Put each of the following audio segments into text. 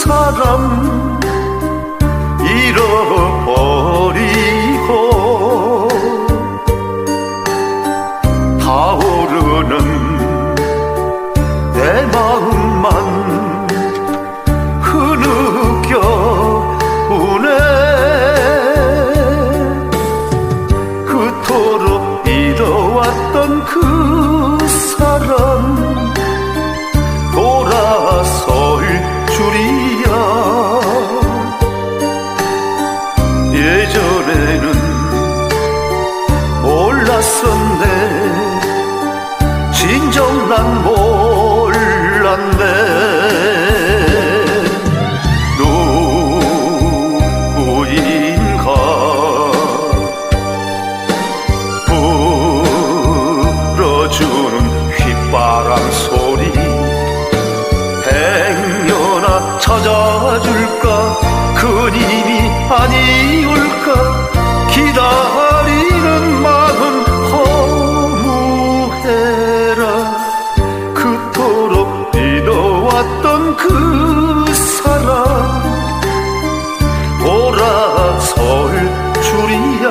사람 잃어버리고 타오르는 내 마음만 흐느껴 우네. 그토록 믿어왔던 그 난 몰랐네. 누구인가? 불어주는 휘바람 소리. 행여나 찾아줄까? 그님이 아니올 그 사람 돌아설 줄이야.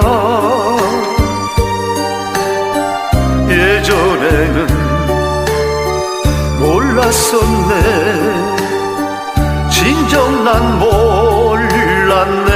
예전에는 몰랐었네. 진정 난 몰랐네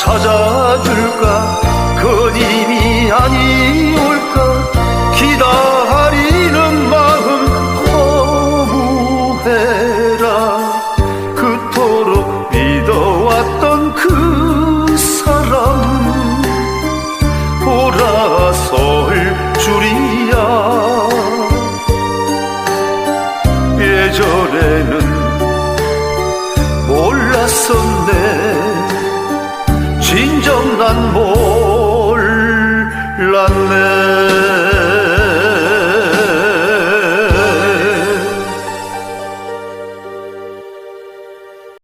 찾아줄까? 그님이 아니올까? 기다리는 마음 허무해라. 그토록 믿어왔던 그 사람. 돌아설 줄이야. 예전에는 몰랐었네 진정 난 몰랐네